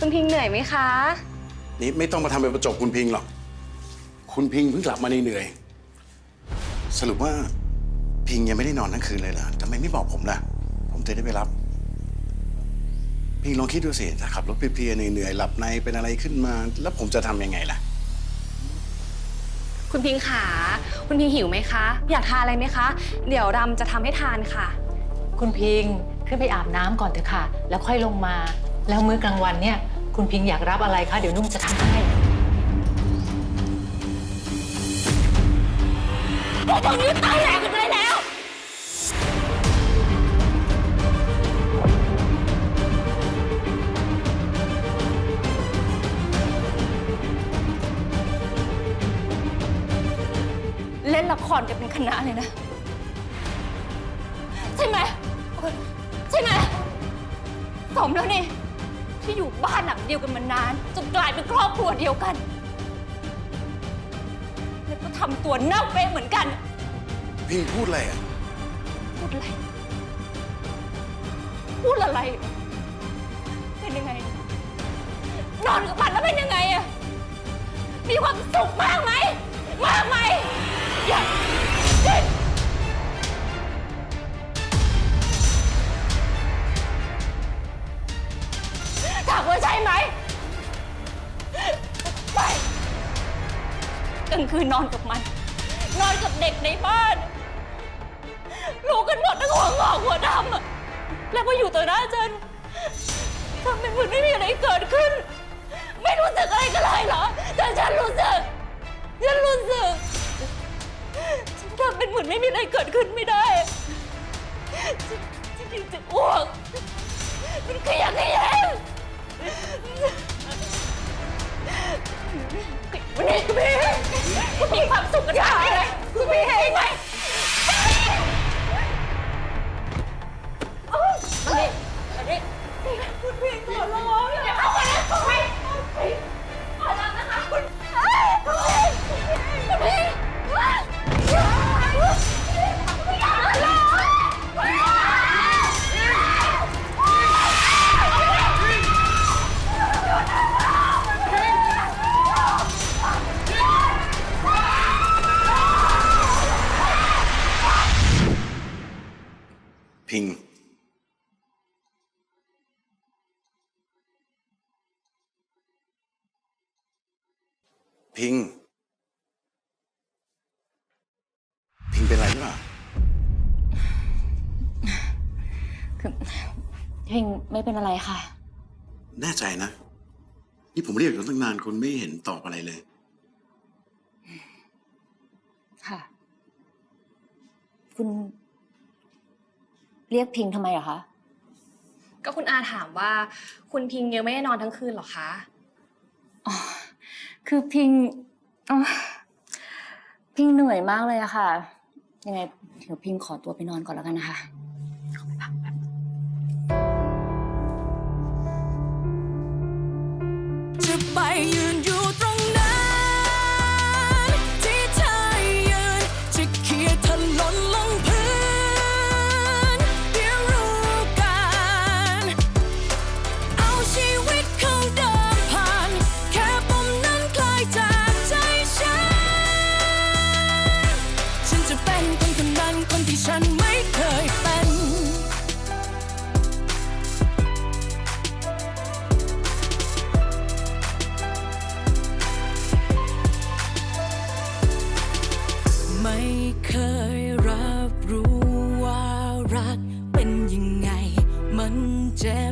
คุณพิงเหนื่อยไหมคะ นี่ไม่ต้องมาทำเป็นประจบคุณพิงหรอก คุณพิงเพิ่งกลับมาเหนื่อยๆสรุปว่าพิงยังไม่ได้นอนทั้งคืนเลยเหรอทำไมไม่บอกผมล่ะ ผมจะได้ไปรับ พิงลองคิดดูสิ ถ้าขับรถเพลียๆเหนื่อยๆหลับในเป็นอะไรขึ้นมา แล้วผมจะทำยังไงล่ะ คุณพิงขาคุณพิงหิวไหมคะ อยากทานอะไรไหมคะ เดี๋ยวรำจะทำให้ทานค่ะ คุณพิงขึ้นไปอาบน้ำก่อนเถอะค่ะ แล้วค่อยลงมา แล้วมื้อกลางวันเนี่ย คุณพิงอยากรับอะไรคะ เดี๋ยวนุ่มจะทำให้ พวกมึงนี่ตายแหลกกันไปแล้ว เล่นละครกันเป็นคณะเลยนะ ใช่ไหม ใช่ไหมสมแล้วนี่ ที่อยู่บ้านหลังเดียวกันมานาน จนกลายเป็นครอบครัวเดียวกัน แล้วก็ทำตัวเน่าเป๊ะเหมือนกันพิงพูดอะไรอะ พูดอะไร พูดอะไร เป็นยังไง นอนกับมันแล้วเป็นยังไงอะมีความสุขมากไหม ใช่ไหม ไป กลางคืนนอนกับมัน นอนกับเด็กในบ้าน รู้กันหมดทั้งหัวงอกหัวดำอะแล้วมาอยู่ต่อหน้าฉันทำเป็นเหมือนไม่มีอะไรเกิดขึ้น ไม่รู้สึกอะไรกันเลยเหรอ แต่ฉันรู้สึก ฉันรู้สึก ฉันทำเป็นเหมือนไม่มีอะไรเกิดขึ้นไม่ได้ ฉันฉันอยากจะอ้วก มันขยะแขยงวันนี้คุณ พี่คุณมีความสุขกันมากเลยคุณพี่เห็นไหม พิงพิง พิงเป็นไรหรือเปล่าคือเพลงไม่เป็นอะไรค่ะ แน่ใจนะ นี่ผมเรียกอยู่ตั้งนานคุณไม่เห็นตอบอะไรเลย ค่ะ คุณ เรียกพิงทำไมเหรอคะ ก็คุณอาถามว่า คุณพิงยังไม่ได้นอนทั้งคืนหรอคะ อ๋อ คือพิงอ๋อพิงเหนื่อยมากเลยอะค่ะ ยังไงเดี๋ยวพิงขอตัวไปนอนก่อนแล้วกันนะคะขอไปพักแป๊บจะไปยืน รั